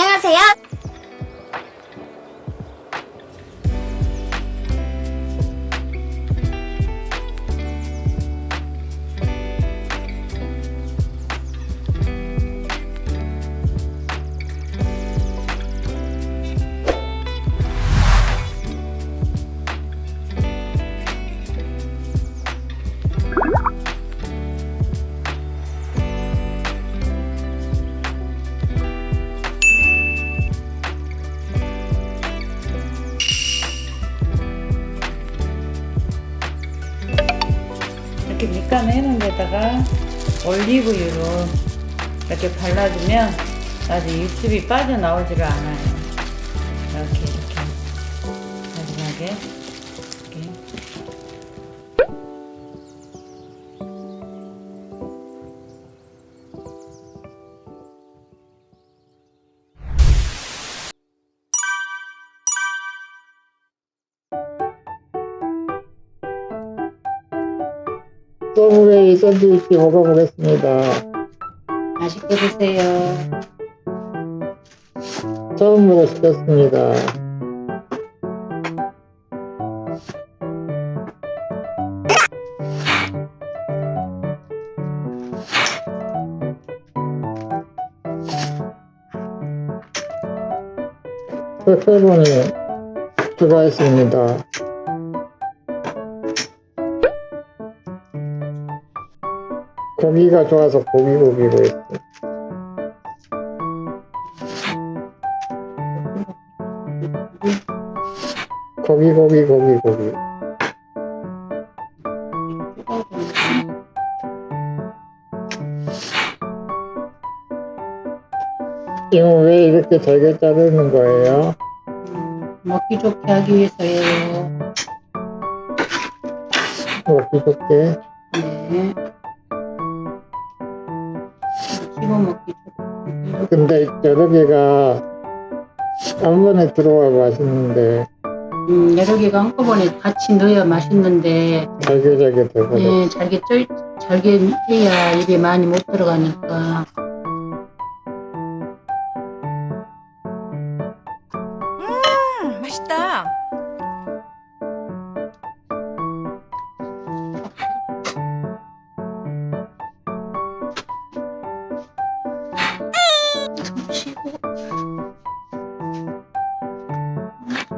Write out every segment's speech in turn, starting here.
안녕하세요. 해놓은 데다가 올리브유로 이렇게 발라주면 아주 육즙이 빠져나오지를 않아요. 이렇게 이렇게 마지막에 서브웨이 샌드위치 먹어보겠습니다. 맛있게 드세요. 처음으로 시켰습니다. 페페로니 추가했습니다. 고기가 좋아서 고기 고기로 했어요. 고기 고기 고기 고기 이거 왜 이렇게 잘게 자르는 거예요? 먹기 좋게 하기 위해서예요. 먹기 좋게 네. 먹기 좋게. 근데 여러 개가 한 번에 들어와 맛있는데 음, 여러 개가 한꺼번에 같이 넣어야 맛있는데 잘게 잘게 되거든 예, 잘게 쪄, 잘게 해야 입에 많이 못 들어가니까.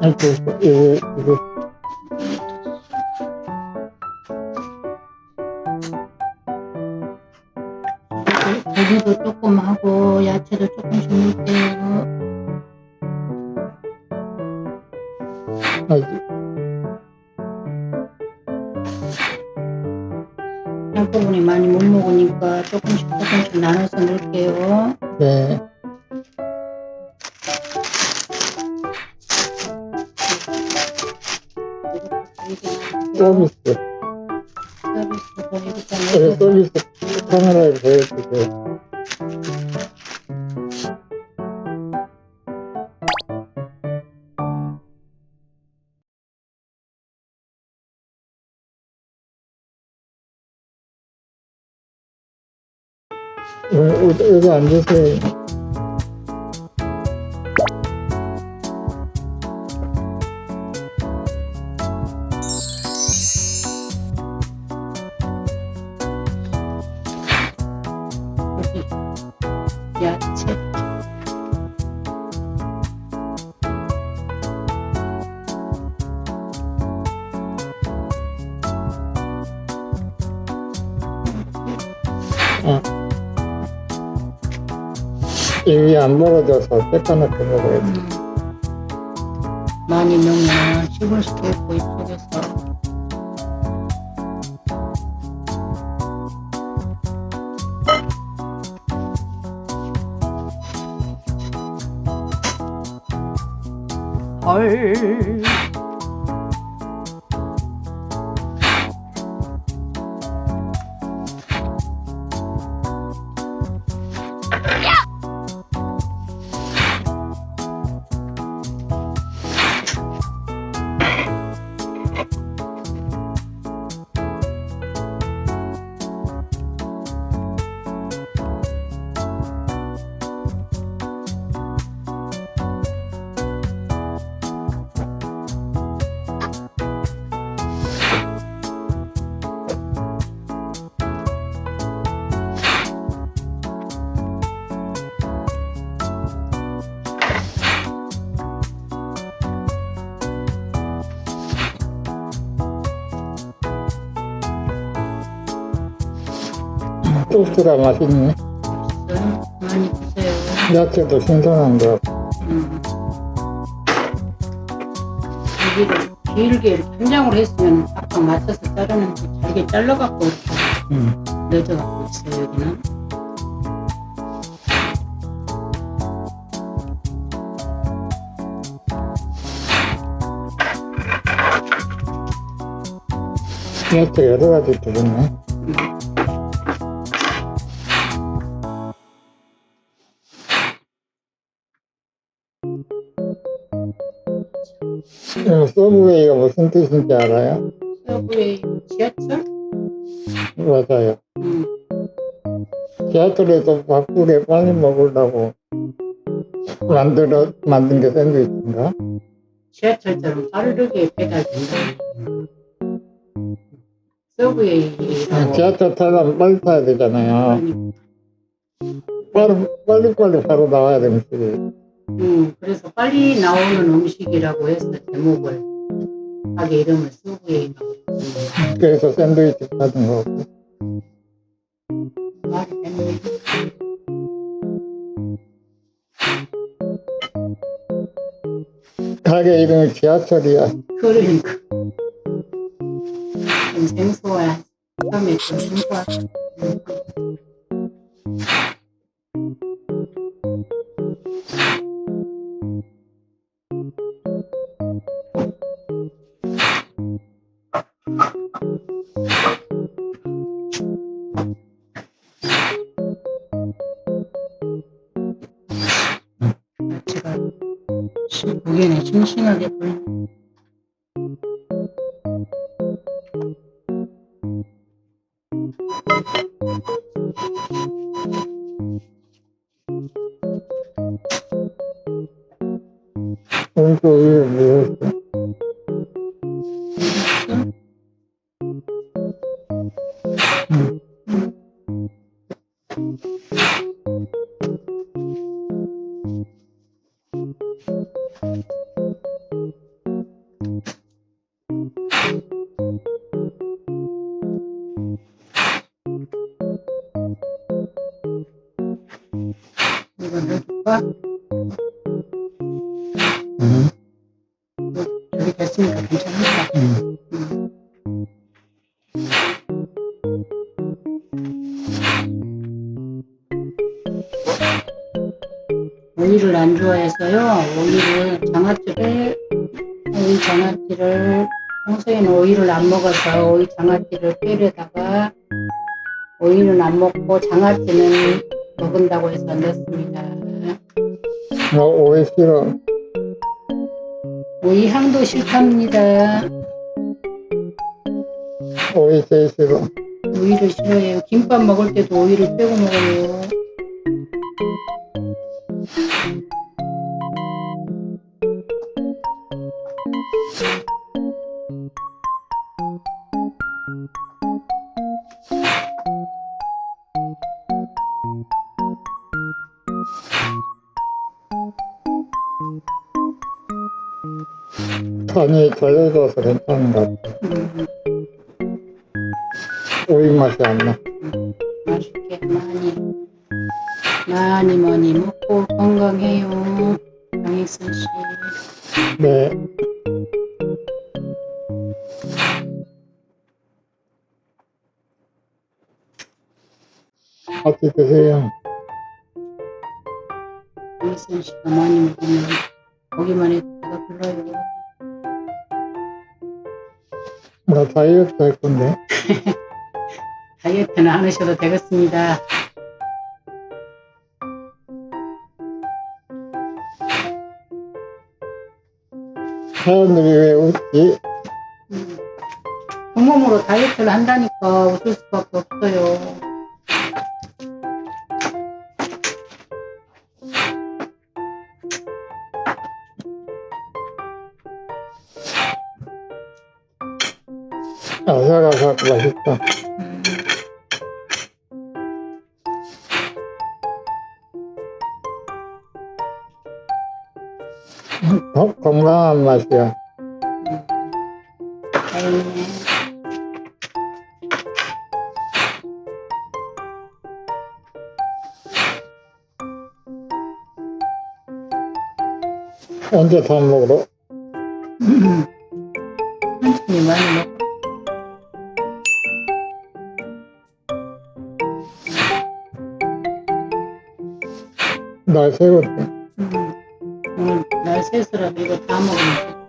아이고 이거 이거 고기도 조금 하고 야채도 조금씩 넣을게요. 아이고 한꺼번에 많이 못 먹으니까 조금씩 조금씩 나눠서 넣을게요. 네 서비스. 서비스 보내니까 네, 서비스 카메라에 보여주세요. 여기, 여기 앉으세요 입이 안 벌어져서 뺏어놓고 먹어야 돼 음. 많이 넣으면 씹을 수도 있고 입속에서. 헐. 소스가 맛있네. 많이 드세요. 야채도 신선한 거. 음. 여기를 길게 한장으로 했으면 팍팍 맞춰서 자르는데 잘게 잘라갖고 이렇게 음. 넣어져갖고 있어요 여기는. 야채 여러 가지 들었네. 서브웨이가 무슨 뜻인지 알아요? 서브웨이 지하철? 맞아요. 음. 지하철에서 바쁘게 빨리 먹으려고 만들어 만든 게 샌드위치인가? 지하철처럼 빠르게 배달된다. 서브웨이라고. 지하철 타려면 빨리 타야 되잖아요. 빨리 빨리 빨리 바로 나와야 되는 식이. 음, 그래서 빨리 나오는 음식이라고 해서 제목을 가게 이름을 서브웨이라고 했습니다. 그래서 샌드위치 파는 거고. 말이. 가게 이름이 지하철이야. 그러니까. 좀 생소해. 처음에 좀 생소하. 신- 보기에는 싱싱하게 보이네. 음. 저기 됐으니까 괜찮을까? 음. 음. 오이를 안 좋아해서요. 오이를 장아찌를 오이 장아찌를 평소에는 오이를 안 먹어서 오이 장아찌를 끓여다가 오이는 안 먹고 장아찌는 먹은다고 해서 넣습니다. 뭐 오이 싫어. 오이 향도 싫답니다. 오이 제일 싫어. 오이를 싫어해요. 김밥 먹을 때도 오이를 빼고 먹어요. 간이 절여져서 괜찮은 것 같아. 음, 오이 맛이 안 나. 맛있게 많이 많이 많이 먹고 건강해요. 강익선 씨. 네. 같이 드세요. 강익선 씨가 많이 먹으면 보기만 해도 배가 불러요. 나 다이어트 할 건데. 다이어트는 안 하셔도 되겠습니다. 사람들이 왜 웃지? 음. 그 몸으로 다이어트를 한다니까 웃을 수밖에 없어요. 아삭아삭 맛있다. 어, 건강한 맛이야. 언제 밥 먹으러? 날 새거든. 음, 오늘 날 새서라도 이거 다 먹으면